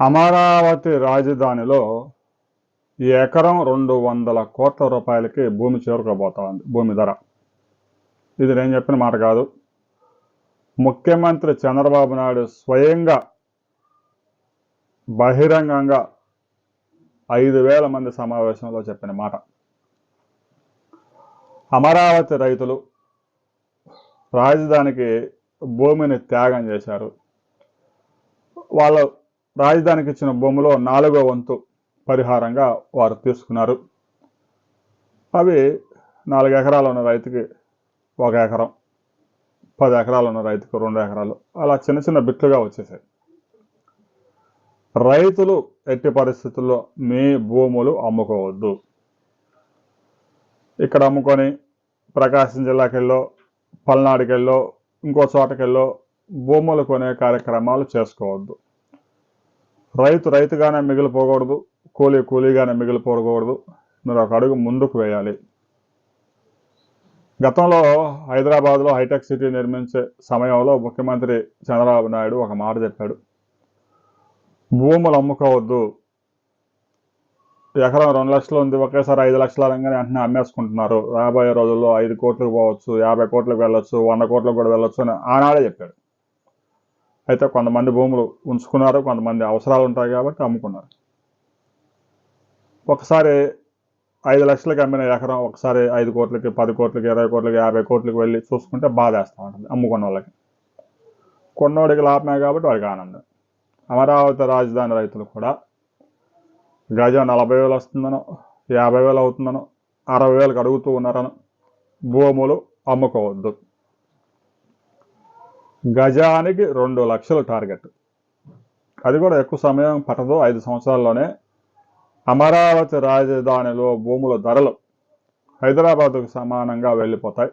అమరావతి రాజధానిలో ఎకరం రెండు వందల కోట్ల రూపాయలకి భూమి చేరుకోబోతా ఉంది భూమి ధర. ఇది నేను చెప్పిన మాట కాదు. ముఖ్యమంత్రి చంద్రబాబు నాయుడు స్వయంగా బహిరంగంగా ఐదు వేల మంది సమావేశంలో చెప్పిన మాట. అమరావతి రైతులు రాజధానికి భూమిని త్యాగం చేశారు. వాళ్ళు రాజధానికి ఇచ్చిన భూములో నాలుగో వంతు పరిహారంగా వారు తీసుకున్నారు. అవి నాలుగు ఎకరాలు ఉన్న రైతుకి ఒక ఎకరం పది ఎకరాలు ఉన్న రైతుకు రెండు ఎకరాలు అలా చిన్న చిన్న బిట్లుగా వచ్చేసాయి. రైతులు ఎట్టి పరిస్థితుల్లో మీ భూములు అమ్ముకోవద్దు. ఇక్కడ అమ్ముకొని ప్రకాశం జిల్లాకెళ్ళో పల్నాడుకెళ్ళో ఇంకో చోటకెళ్ళో భూములు కొనే కార్యక్రమాలు చేసుకోవద్దు. రైతు రైతుగానే మిగిలిపోకూడదు కూలీ కూలీగానే మిగిలిపోకూడదు మీరు ఒక అడుగు ముందుకు వేయాలి. గతంలో హైదరాబాద్లో హైటెక్ సిటీ నిర్మించే సమయంలో ముఖ్యమంత్రి చంద్రబాబు నాయుడు ఒక మాట చెప్పాడు. భూములు అమ్ముకోవద్దు. ఎకరం రెండు లక్షలు ఉంది ఒకేసారి ఐదు లక్షల రంగానే వెంటనే అమ్మేసుకుంటున్నారు. రాబోయే రోజుల్లో ఐదు కోట్లకు పోవచ్చు యాభై కోట్లకు వెళ్ళొచ్చు వంద కోట్లకు కూడా వెళ్ళొచ్చు అని ఆనాడే చెప్పాడు. అయితే కొంతమంది భూములు ఉంచుకున్నారు కొంతమంది అవసరాలు ఉంటాయి కాబట్టి అమ్ముకున్నారు. ఒకసారి ఐదు లక్షలకి అమ్మిన ఎకరం ఒకసారి ఐదు కోట్లకి పది కోట్లకి ఇరవై కోట్లకి యాభై కోట్లకి వెళ్ళి చూసుకుంటే బాధేస్తూ ఉంటుంది అమ్ముకున్న వాళ్ళకి. కొన్నోడికి లాభమే కాబట్టి వాడికి ఆనందం. అమరావతి రాజధాని రైతులు కూడా గజం నలభై వేలు వస్తుందనో యాభై వేలు అవుతుందనో అరవై వేలకు అడుగుతూ ఉన్నారనో భూములు అమ్ముకోవద్దు. గజానికి రెండు లక్షలు టార్గెట్. అది కూడా ఎక్కువ సమయం పట్టదు. ఐదు సంవత్సరాల్లోనే అమరావతి రాజధానిలో భూముల ధరలు హైదరాబాద్కు సమానంగా వెళ్ళిపోతాయి.